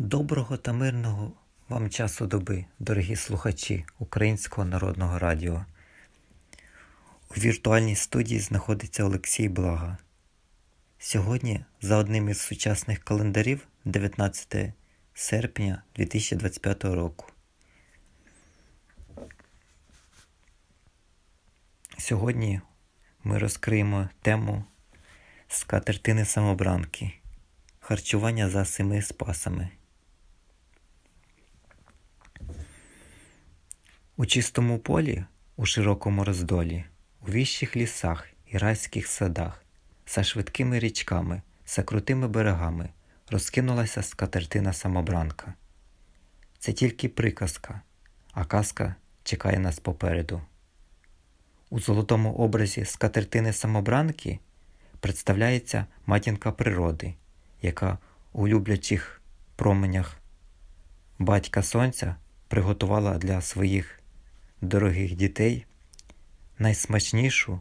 Доброго та мирного вам часу доби, дорогі слухачі Українського народного радіо. У віртуальній студії знаходиться Олексій Блага. Сьогодні, за одним із сучасних календарів, 19 серпня 2025 року. Сьогодні ми розкриємо тему скатертини самобранки. Харчування за семи спасами. У чистому полі, у широкому роздолі, у віщих лісах і райських садах, за швидкими річками, за крутими берегами розкинулася скатертина самобранка. Це тільки приказка, а казка чекає нас попереду. У золотому образі скатертини самобранки представляється матінка природи, яка у люблячих променях батька сонця приготувала для своїх дорогих дітей найсмачнішу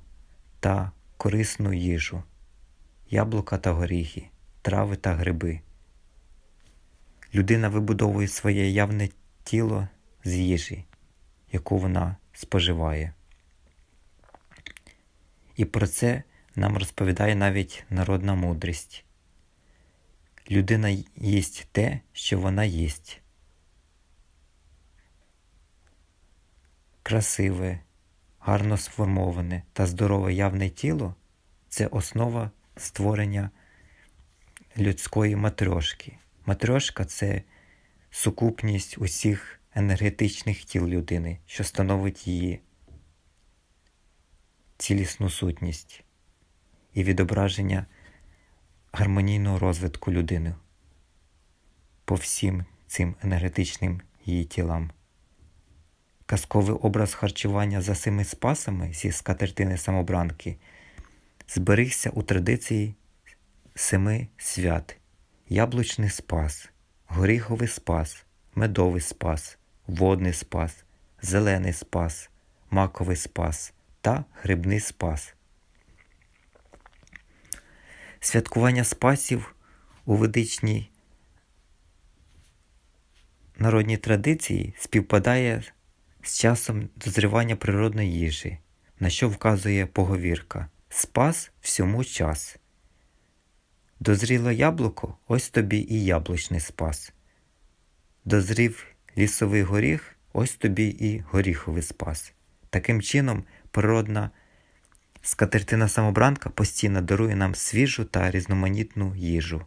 та корисну їжу яблука та горіхи, трави та гриби. Людина вибудовує своє явне тіло з їжі, яку вона споживає. І про це нам розповідає навіть народна мудрість. Людина їсть те, що вона їсть. Красиве, гарно сформоване та здорове явне тіло це основа створення людської матрьошки. Матрьошка це сукупність усіх енергетичних тіл людини, що становить її цілісну сутність і відображення гармонійного розвитку людини по всім цим енергетичним її тілам. Казковий образ харчування за семи спасами зі скатертини самобранки зберігся у традиції семи свят: яблучний спас, горіховий спас, медовий спас, водний спас, зелений спас, маковий спас та грибний спас. Святкування спасів у ведичній народній традиції співпадає з часом дозрівання природної їжі, на що вказує поговірка Спас всьому час. Дозріло яблуко, ось тобі і яблучний спас. Дозрів лісовий горіх, ось тобі і горіховий спас. Таким чином, природна скатертина самобранка постійно дарує нам свіжу та різноманітну їжу.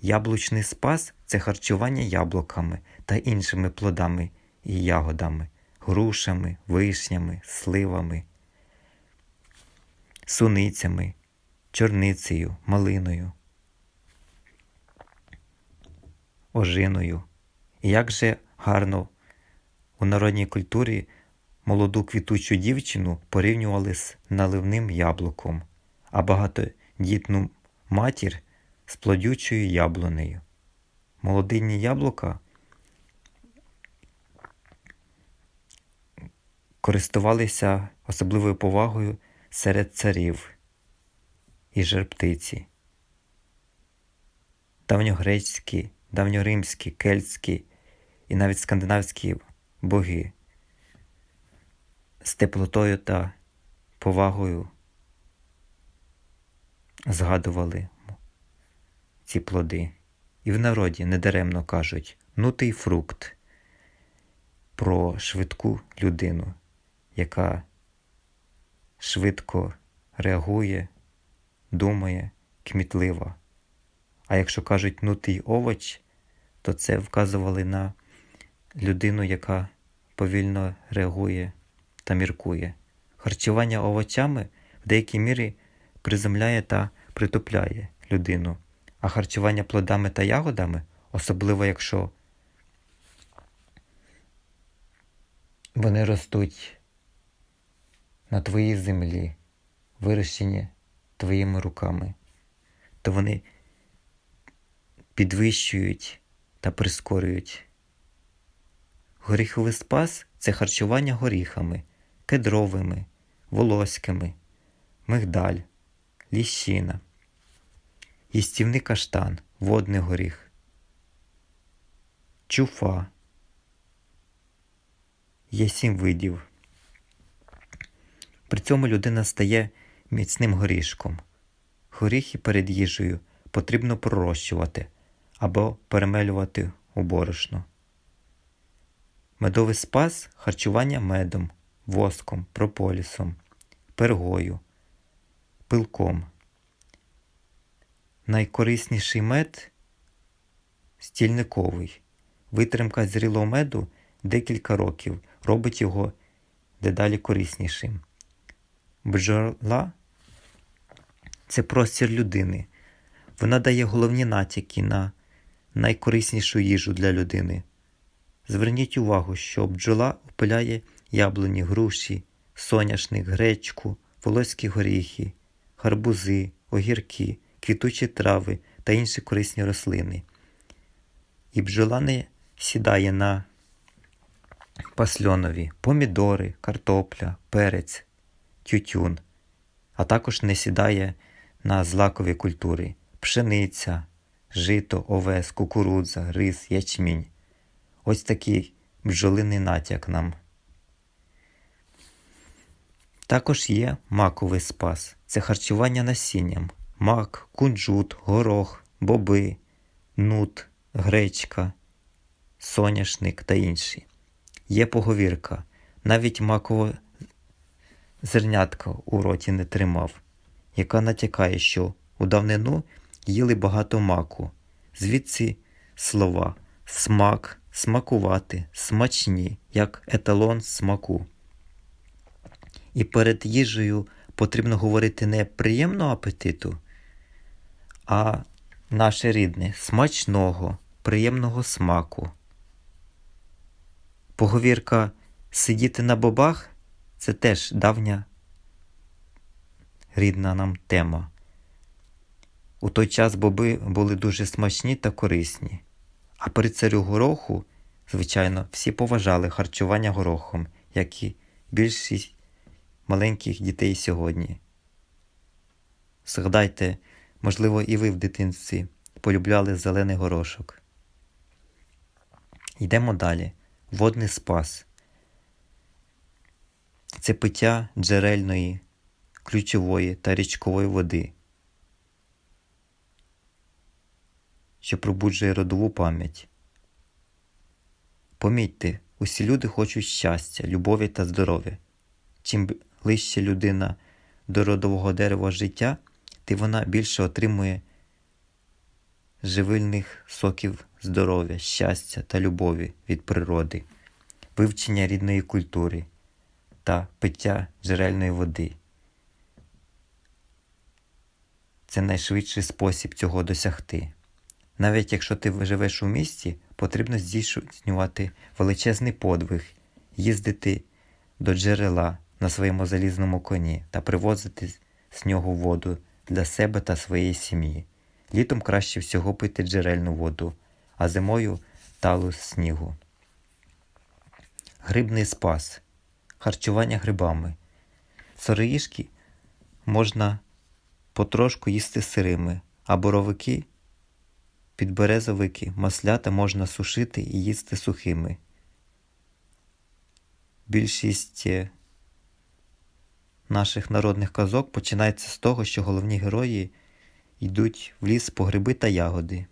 Яблучний спас це харчування яблуками та іншими плодами і ягодами, грушами, вишнями, сливами, суницями, чорницею, малиною, ожиною. І як же гарно у народній культурі молоду квітучу дівчину порівнювали з наливним яблуком, а багатодітну матір з плодючою яблунею. Молодинні яблука користувалися особливою повагою серед царів і жерптиці. Давньогрецькі, давньоримські, кельтські і навіть скандинавські боги з теплотою та повагою згадували ці плоди. І в народі недаремно кажуть нутий фрукт про швидку людину, яка швидко реагує, думає, кмітлива. А якщо кажуть нутий овоч, то це вказували на людину, яка повільно реагує та міркує. Харчування овочами в деякій мірі приземляє та притупляє людину, а харчування плодами та ягодами, особливо якщо вони ростуть на твоїй землі, вирощені твоїми руками, то вони підвищують та прискорюють. Горіховий спас це харчування горіхами, кедровими, волоськими, мигдаль, ліщина, їстівний каштан, водний горіх. чуфа. Є сім видів. При цьому людина стає міцним горішком. Горіхи перед їжею потрібно пророщувати або перемелювати у борошно. Медовий спас харчування медом, воском, прополісом, пергою, пилком. Найкорисніший мед стільниковий. Витримка зрілого меду декілька років робить його дедалі кориснішим. Бджола це простір людини. Вона дає головні натяки на найкориснішу їжу для людини. Зверніть увагу, що бджола опиляє яблуні, груші, соняшник, гречку, волоські горіхи, гарбузи, огірки, квітучі трави та інші корисні рослини. І бджола не сідає на пасльонові помідори, картопля, перець, тютюн, а також не сідає на злакові культури пшениця, жито, овес, кукурудза, рис, ячмінь. Ось такий бджолиний натяк нам. Також є маковий спас це харчування насінням, мак, кунжут, горох, боби, нут, гречка, соняшник та інші. Є поговірка, навіть маково зернятка у роті не тримав, яка натякає, що у давнину їли багато маку, звідси слова смак, смакувати, смачні, як еталон смаку. І перед їжею потрібно говорити не приємного апетиту, а наше рідне смачного, приємного смаку. Поговірка сидіти на бобах це теж давня рідна нам тема. У той час боби були дуже смачні та корисні, а при царю гороху, звичайно, всі поважали харчування горохом, як і більшість маленьких дітей сьогодні. Згадайте, можливо, і ви в дитинстві полюбляли зелений горошок. Йдемо далі. Водний спас. Це пиття джерельної, ключової та річкової води, що пробуджує родову пам'ять. Помітьте, усі люди хочуть щастя, любові та здоров'я. Чим ближче людина до родового дерева життя, тим вона більше отримує живильних соків здоров'я, щастя та любові від природи, вивчення рідної культури та пиття джерельної води. Це найшвидший спосіб цього досягти. Навіть якщо ти живеш у місті, потрібно здійснювати величезний подвиг, їздити до джерела на своєму залізному коні та привозити з нього воду для себе та своєї сім'ї. Літом краще всього пити джерельну воду, а зимою талу снігу. Грибний спас. Харчування грибами. Сороїшки можна потрошку їсти сирими, а боровики, підберезовики, маслята можна сушити і їсти сухими. Більшість наших народних казок починається з того, що головні герої йдуть в ліс по гриби та ягоди.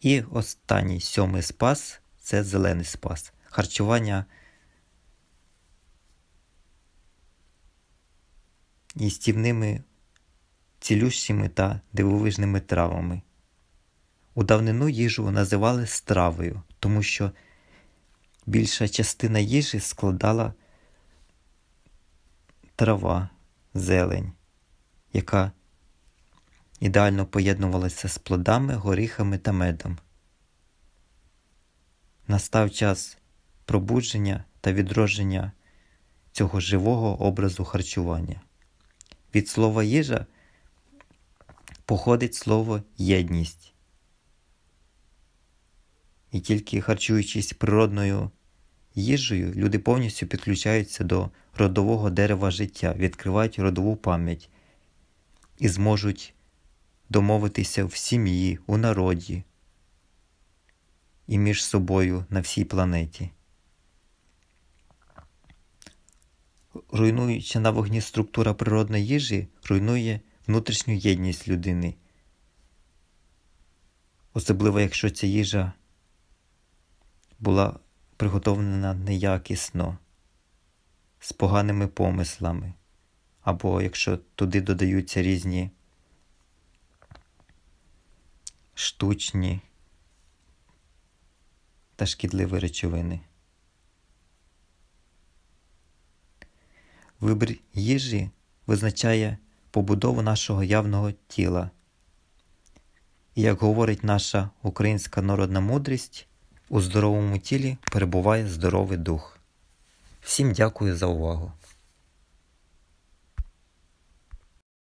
І останній сьомий спас це зелений спас. Харчування їстівними, цілющими та дивовижними травами. У давнину їжу називали стравою, тому що більша частина їжі складала трава, зелень, яка ідеально поєднувалася з плодами, горіхами та медом. Настав час пробудження та відродження цього живого образу харчування. Від слова їжа походить слово єдність. І тільки харчуючись природною їжею, люди повністю підключаються до родового дерева життя, відкривають родову пам'ять і зможуть домовитися в сім'ї, у народі, і між собою на всій планеті. Руйнуюча на вогні структура природної їжі руйнує внутрішню єдність людини. Особливо, якщо ця їжа була приготовлена неякісно, з поганими помислами, або якщо туди додаються різні штучні та шкідливі речовини. Вибір їжі визначає побудову нашого явного тіла. І як говорить наша українська народна мудрість, у здоровому тілі перебуває здоровий дух. Всім дякую за увагу!